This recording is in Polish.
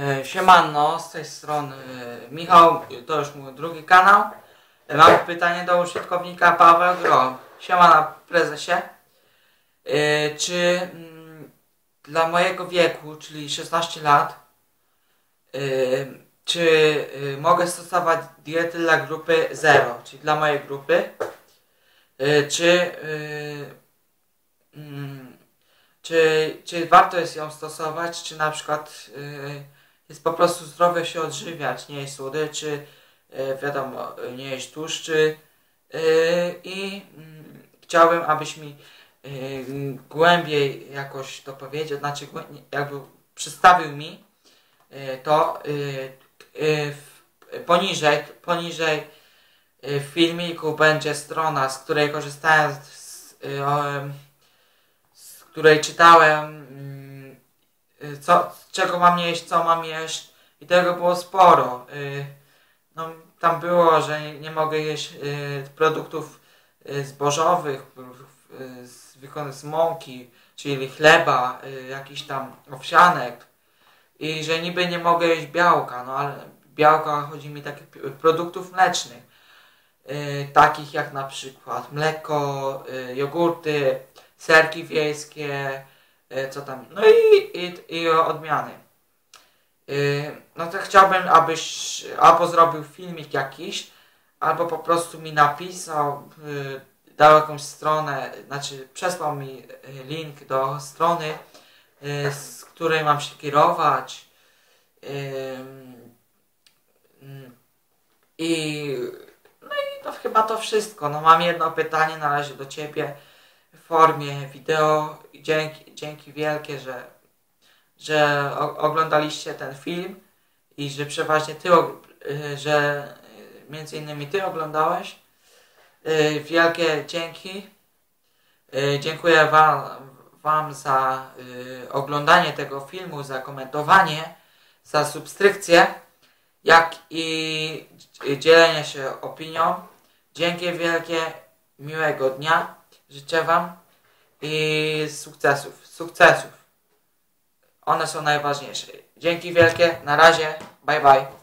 E, Siemano, z tej strony e, Michał, to już mój drugi kanał. E, Mam pytanie do użytkownika Paweł Gro. Siemano prezesie. Czy mm, dla mojego wieku, czyli 16 lat, czy mogę stosować diety dla grupy 0, czyli dla mojej grupy? Czy mm, czy, czy warto jest ją stosować, czy na przykład jest po prostu zdrowo się odżywiać, nie jeść słodyczy, y, wiadomo, y, nie jeść tłuszczy y, i mm, chciałbym, abyś mi głębiej jakoś to powiedział, znaczy jakby przedstawił mi to poniżej, poniżej w filmiku będzie strona, z której korzystałem z, z której czytałem, mm, co, czego mam jeść, co mam jeść. I tego było sporo. Y, No, tam było, że nie, mogę jeść y, produktów y, zbożowych, y, z, z mąki, czyli chleba, y, jakiś tam owsianek. I że niby nie mogę jeść białka, no ale białka chodzi mi takich produktów mlecznych, y, takich jak na przykład mleko, y, jogurty, serki wiejskie, y, co tam, no i, i, i odmiany. Y, No to chciałbym, abyś albo zrobił filmik jakiś, albo po prostu mi napisał, y, dał jakąś stronę, znaczy przesłał mi link do strony, z której mam się kierować. Mm, I no i to chyba to wszystko. No mam jedno pytanie na razie do Ciebie w formie wideo. Dzięki, dzięki wielkie, że, że oglądaliście ten film i że przeważnie Ty, y, że między innymi Ty oglądałeś. Y, Wielkie dzięki. Y, Dziękuję Wam, wam za oglądanie tego filmu, za komentowanie, za subskrypcję, jak i dzielenie się opinią. Dzięki wielkie, miłego dnia. Życzę Wam i sukcesów, sukcesów. One są najważniejsze. Dzięki wielkie, na razie, bye bye.